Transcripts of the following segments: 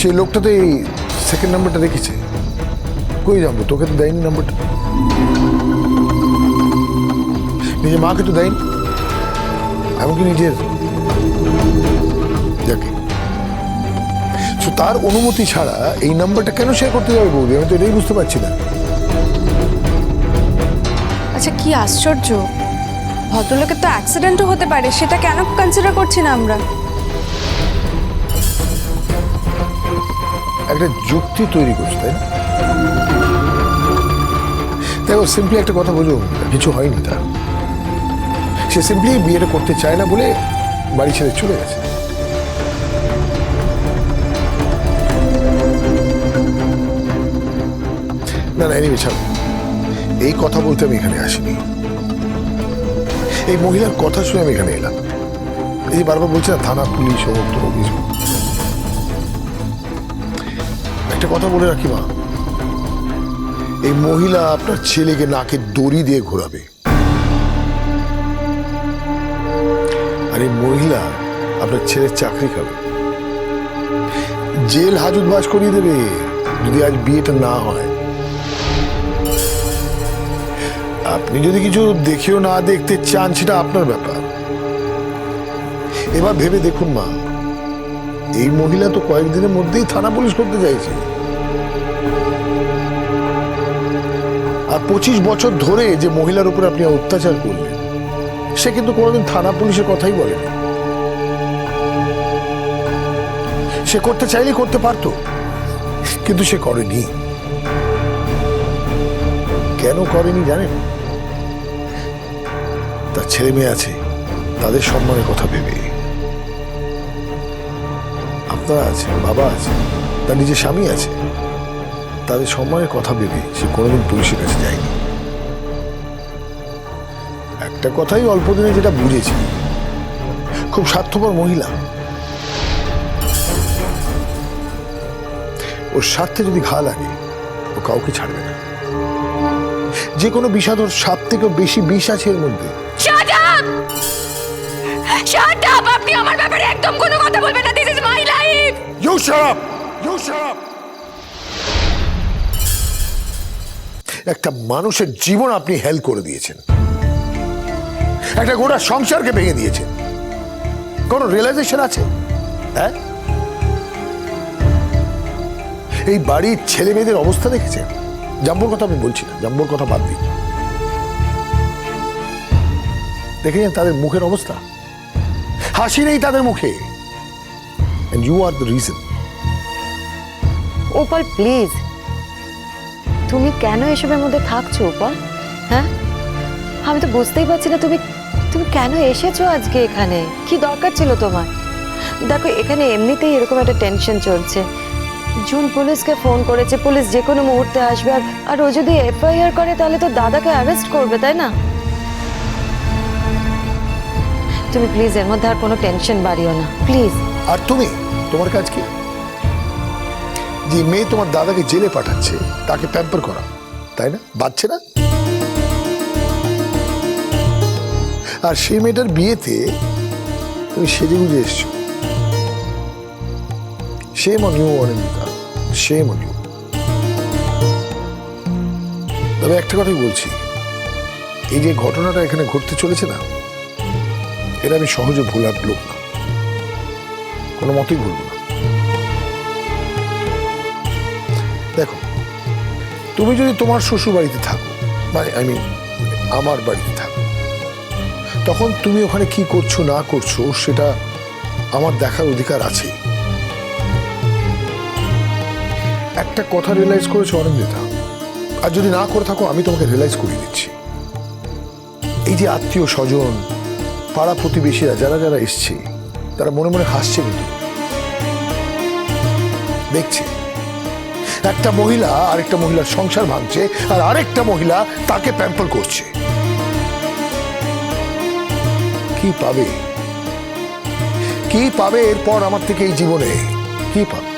সেই লোকটা তো এই সেকেন্ড নাম্বারটা রেখেছে কই যাব? তোকে তো দেয়নি নাম্বারটা নিজের মাকে তো দেয়নি। এমনকি নিজের। যাকে। তো তার অনুমতি ছাড়া এই নাম্বারটা কেন শেয়ার করতে যাবে বৌদি? আমি তো এটাই বুঝতে পারছি না। আচ্ছা কি আশ্চর্য। ভদ্রলোকের তো অ্যাক্সিডেন্টও হতে পারে, সেটা কেন কনসিডার করছি না আমরা? একটা যুক্তি তৈরি করছে, তাই না? সিম্পলি একটা কথা বলুন কিছু হয়নি তার। সে সিম্পলি বিয়েটা করতে চায় না বলে বাড়ি ছেড়ে চলে গেছে। না না এনিবে ছাড়ো। এই কথা বলতে আমি এখানে আসিনি। এই মহিলার কথা শুনে আমি এখানে এলাম। এই বারবার বলছে না, থানা পুলিশ হোক তো একটা কথা বলে রাখি, মা। এই মহিলা আপনার ছেলেকে নাকে দড়ি দিয়ে ঘোরাবে। আর এই মহিলা আপনার ছেলের চাকরি খাবে। জেল হাজত বাস করিয়ে দেবে, যদি আজ বিয়েটা না হয়। আপনি যদি কিছু দেখেও না দেখতে চান, সেটা আপনার ব্যাপার। এবার ভেবে দেখুন, মা, এই মহিলা তো কয়েকদিনের মধ্যেই থানা পুলিশ করতে চাইছে। আর পঁচিশ বছর ধরে যে মহিলার উপর আপনি অত্যাচার করলেন, সে কিন্তু কোনোদিন থানা পুলিশের কথাই বলেনি। সে করতে চাইলে করতে পারতো, কিন্তু সে করেনি। কেন করেনি জানেন? তার ছেলে মেয়ে আছে, তাদের সম্মানের কথা ভেবে। আপনারা আছে, বাবা আছে, তার নিজের স্বামী আছে। তাদের সম্মানের কথা ভেবে সে কোনোদিন পুলিশের কাছে যায়নি। একটা কথাই অল্প দিনে যেটা বুঝেছি, খুব স্বার্থপর মহিলা। ওর স্বার্থে যদি ঘা লাগে, ও কাউকে ছাড়বে না। যে কোনো বিষাদ ওর সাপ থেকেও বেশি বিষ আছে এর মধ্যে। শাট আপ শাট আপ আমার ব্যাপারে একদম কোনো কথা বলবেন না। This is my life You shut up! You shut up! একটা মানুষের জীবন আপনি হেল করে দিয়েছেন। একটা গোটা সংসারকে ভেঙে দিয়েছেন। কোন রিয়েলাইজেশন আছে? হ্যাঁ? এই বাড়ির ছেলে মেয়েদের অবস্থা দেখেছেন? জাম্বুর কথা আমি বলছি না, জাম্বুর কথা বাদ দিই দেখেছেন তাদের মুখের অবস্থা। হাসি নেই তাদের মুখে। You are the reason. Opal please তুমি কেন এসবের মধ্যে থাকছো ওপাল হ্যাঁ? আমি তো বুঝতেই পারছি না তুমি তুমি কেন এসেছ আজকে এখানে? কি দরকার ছিল তোমার? দেখো, এখানে এমনিতেই এরকম একটা টেনশন চলছে। জুন পুলিশকে ফোন করেছে, পুলিশ যে কোনো মুহূর্তে আসবে। আর আর ও যদি এফআইআর করে, তাহলে তো দাদাকে অ্যারেস্ট করবে, তাই না? তুমি প্লিজ এর মধ্যে আর কোনো টেনশন বাড়িও না। প্লিজ আর তুমি? তোমার কাজ কি? যে মেয়ে তোমার দাদাকে জেলে পাঠাচ্ছে, তাকে প্যাম্পার করা, তাই না? বাচ্চে না? আর সেই মেয়েটার বিয়েতে তুমি সেজে গুজে এসছো। Shame on you Anindita. Shame on তবে একটা কথাই বলছি। এই যে ঘটনাটা এখানে ঘটতে চলেছে না এটা আমি সহজে ভোলার লোক। না কোনো মতেই ভুলব না। দেখো, তুমি যদি তোমার শ্বশুর বাড়িতে থাকো আই মিন আমার বাড়িতে থাকো, তখন তুমি ওখানে কি করছ, না করছ, সেটা আমার দেখার অধিকার আছে। একটা কথা রিয়েলাইজ করেছ অনেক অনিন্দিতা? আর যদি না করে থাকো, আমি তোমাকে রিয়েলাইজ করিয়ে দিচ্ছি। এই যে আত্মীয় স্বজন পাড়া প্রতিবেশীরা, যারা যারা এসছে, তারা মনে মনে হাসছে কিন্তু। দেখছে। একটা মহিলা আরেকটা মহিলার সংসার ভাঙছে, আর আরেকটা মহিলা তাকে প্যাম্পার করছে। কি পাবে? কি পাবে এরপর আমার থেকে এই জীবনে? কি পাবে?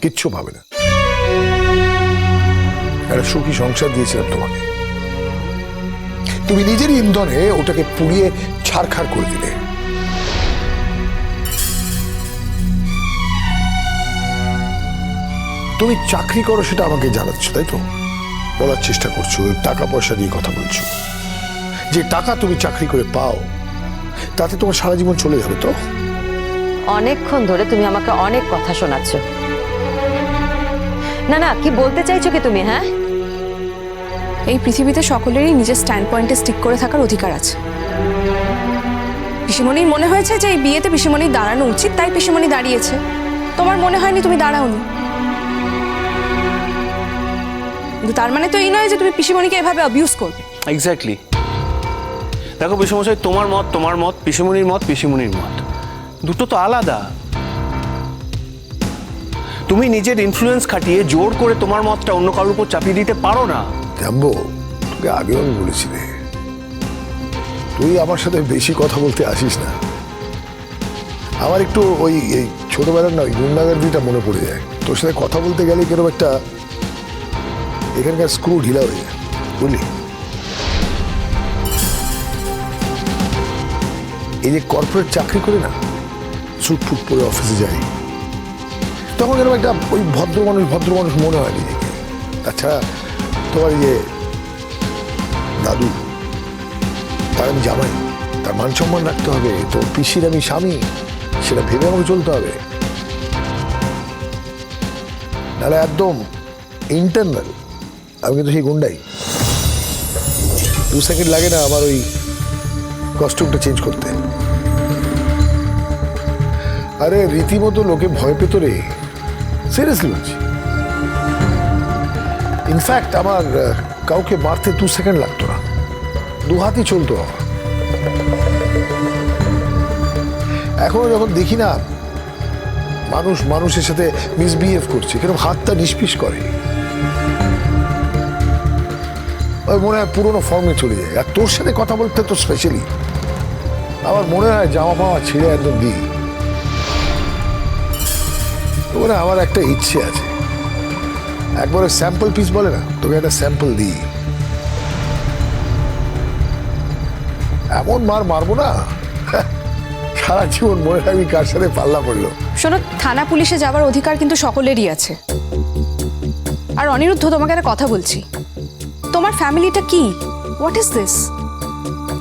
কিচ্ছু পাবে না। একটা সুখী সংসার দিয়েছিলাম তোমাকে। তুমি নিজের ইন্ধনে ওটাকে পুড়িয়ে ছাড়খাড় করে দিলে। তুমি চাকরি করো সেটা আমাকে জানাচ্ছ, তাই তো? বলার চেষ্টা করছ টাকা পয়সা দিয়ে কথা বলছো। যে টাকা তুমি চাকরি করে পাও, তাতে তোমার সারা জীবন চলে যাবে তো? অনেকক্ষণ ধরে তুমি আমাকে অনেক কথা শোনাচ্ছ। না না, কি বলতে চাইছো কি তুমি হ্যাঁ? এই পৃথিবীতে সকলেরই নিজের স্ট্যান্ড পয়েন্টে স্টিক করে থাকার অধিকার আছে। পিসিমণির মনে হয়েছে যে এই বিয়েতে পিসিমণির দাঁড়ানো উচিত, তাই পিসিমণি দাঁড়িয়েছে। তোমার মনে হয়নি তুমি দাঁড়াওনি? কিন্তু তার মানে তো এই নয় যে তুমি পিসিমণিকে এভাবে অ্যাবিউজ করবে। এক্স্যাক্টলি দেখো পিসমশাই, তোমার মত তোমার মত, পিসিমণির মত পিসিমণির মত। দুটো তো আলাদা। তুমি নিজের ইনফ্লুয়েন্স খাটিয়ে জোর করে তোমার মতটা অন্য কারোর উপর চাপিয়ে দিতে পারো না। জানব? তোকে আগেও আমি বলেছি রে। তুই আমার সাথে বেশি কথা বলতে আসিস না। আমার একটু ওই, এই ছোটবেলার না ওই গুন্ডাগার্দিটা মনে পড়ে যায়। তোর সাথে কথা বলতে গেলে কীরকম একটা এখানকার স্ক্রু ঢিলা হয়ে যায়, বুঝলি? এই যে কর্পোরেট চাকরি করে না, স্যুট ফুট পরে অফিসে যাই, তখন এরকম একটা ওই ভদ্র মানুষ ভদ্র মানুষ মনে হয় নিজেকে। তাছাড়া যে দাদু, তার আমি জামাই, তার মান সম্মান রাখতে হবে তো পিসির আমি স্বামী, সেটা ভেবে আমাকে চলতে হবে। নাহলে একদম ইন্টারনাল আমি কিন্তু সেই গুন্ডাই। দু সেকেন্ড লাগে না আমার ওই কস্টিউমটা চেঞ্জ করতে। আরে রীতিমতো লোকে ভয় পেত রে। সিরিয়াসলি বলছি। ইনফ্যাক্ট আমার কাউকে মারতে দু সেকেন্ড লাগতো না। দু হাতই চলতো আমার। এখনও যখন দেখি না, মানুষ মানুষের সাথে মিসবিহেভ করছে, কীরকম হাতটা নিষ্পিস করে। ওই মনে হয় পুরোনো ফর্মে চলে যায়। আর তোর সাথে কথা বলতে তো স্পেশালি আমার মনে হয় জামা পাওয়া ছিঁড়ে একদম দিই। ওখানে আমার একটা ইচ্ছে আছে। একবার স্যাম্পল পিস বলে না, তোকে একটা স্যাম্পল দিই। এমন মার মারবো না। সারা জীবন মনে রাখবি কার সাথে পাল্লা পড়ল। শোনো, থানা পুলিশে যাওয়ার অধিকার কিন্তু সকলেরই আছে। আর অনিরুদ্ধ, তোমাকে একটা কথা বলছি। তোমার ফ্যামিলিটা কি? হোয়াট ইজ দিস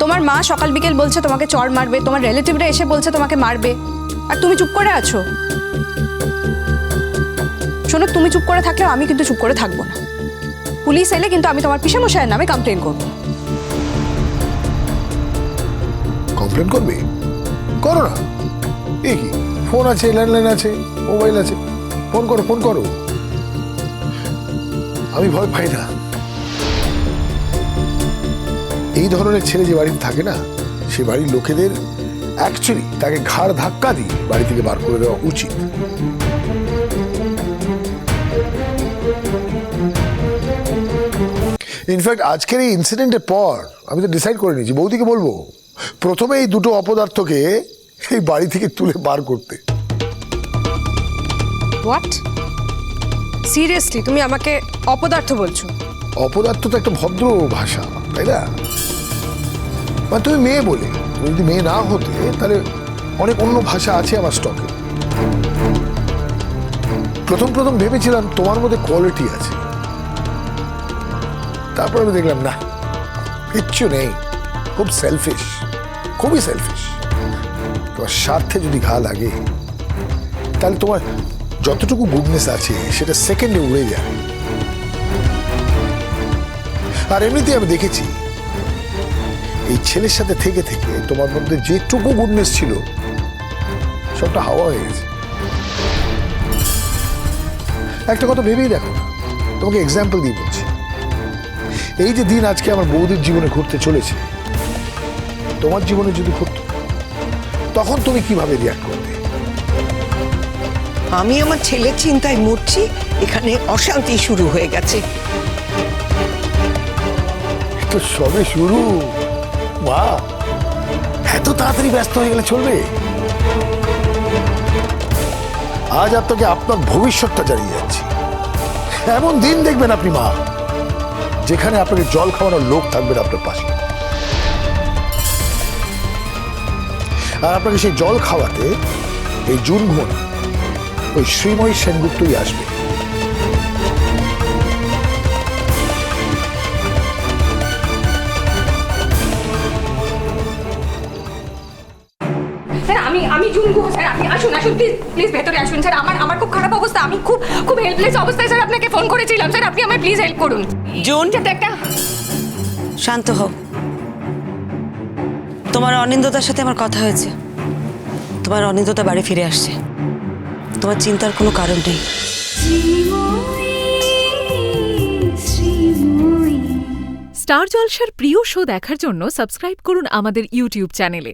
তোমার মা সকাল বিকেল বলছে তোমাকে চড় মারবে, তোমার রিলেটিভরা এসে বলছে তোমাকে মারবে। আর তুমি চুপ করে আছো? শোনো, তুমি চুপ করে থাকলেও আমি কিন্তু চুপ করে থাকব না। পুলিশ এলে কিন্তু আমি তোমার পিসে মশাইয়ের নামে কমপ্লেন করব। কমপ্লেন করবে? করো না। এ কি? ফোন আছে ল্যান্ডলাইন আছে মোবাইল আছে। ফোন করো ফোন করো। আমি ভয় পাই না। এই ধরনের ছেলে যে বাড়িতে থাকে না, সে বাড়ির লোকেদের অ্যাকচুয়ালি তাকে ঘাড় ধাক্কা দিয়ে বাড়ি থেকে বার করে দেওয়া উচিত। ইনফ্যাক্ট আজকের এই ইনসিডেন্টের পর আমি তো ডিসাইড করে নিয়েছি বৌদিকে বলব প্রথমে এই দুটো অপদার্থকে এই বাড়ি থেকে তুলে বার করতে। হোয়াট সিরিয়াসলি তুমি আমাকে অপদার্থ বলছো? অপদার্থ তো একটা ভদ্র ভাষা তাই না? মানে তুমি মেয়ে বলে তুমি যদি মেয়ে না হতে তাহলে অনেক অন্য ভাষা আছে আমার স্টকে প্রথম প্রথম ভেবেছিলাম তোমার মধ্যে কোয়ালিটি আছে। তারপর আমি দেখলাম, না, কিচ্ছু নেই। খুব সেলফিশ খুবই সেলফিশ তোমার স্বার্থে যদি ঘা লাগে, তাহলে তোমার যতটুকু গুডনেস আছে, সেটা সেকেন্ডে উড়ে যায়। আর এমনিতেই আমি দেখেছি, এই ছেলের সাথে থেকে থেকে তোমার মধ্যে যেটুকু গুডনেস ছিল, সবটা হাওয়া হয়ে গেছে। একটা কথা ভেবেই দেখো তোমাকে এক্সাম্পল দিয়ে বলছি। এই যে দিন আজকে আমার বৌদির জীবনে ঘুরতে চলেছে তোমার জীবনে যদি ঘুরতো তখন তুমি কীভাবে রিয়াক্ট করবে আমি আমার ছেলের চিন্তায় মরছি এখানে অশান্তি শুরু হয়ে গেছে। তো সবে শুরু। বা এত তাড়াতাড়ি ব্যস্ত হয়ে গেলে চলবে? আজ আপনাকে আপনার ভবিষ্যৎটা জানিয়ে যাচ্ছি। এমন দিন দেখবেন আপনি মা। যেখানে আপনাকে জল খাওয়ানোর লোক থাকবেন আপনার পাশে। আর আপনাকে সেই জল খাওয়াতে এই জুন ভোন ওই শ্রীময়ী সেনগুপ্তই আসবে। আমি জুনকু স্যার। আপনি আসুন আসুন প্লিজ প্লিজ ভেতরে আসুন। স্যার আমার আমার খুব খারাপ অবস্থা। আমি খুব খুব হেল্পলেস অবস্থায় স্যার আপনাকে ফোন করেছিলাম। স্যার আপনি আমায় প্লিজ হেল্প করুন। জুন? যাতে একটা শান্ত হও। তোমার অনিন্দতার সাথে আমার কথা হয়েছে। তোমার অনিন্দতা বাড়ি ফিরে আসছে। তোমার চিন্তার কোনো কারণ নেই। স্টার জলসার প্রিয় শো দেখার জন্য সাবস্ক্রাইব করুন আমাদের ইউটিউব চ্যানেলে।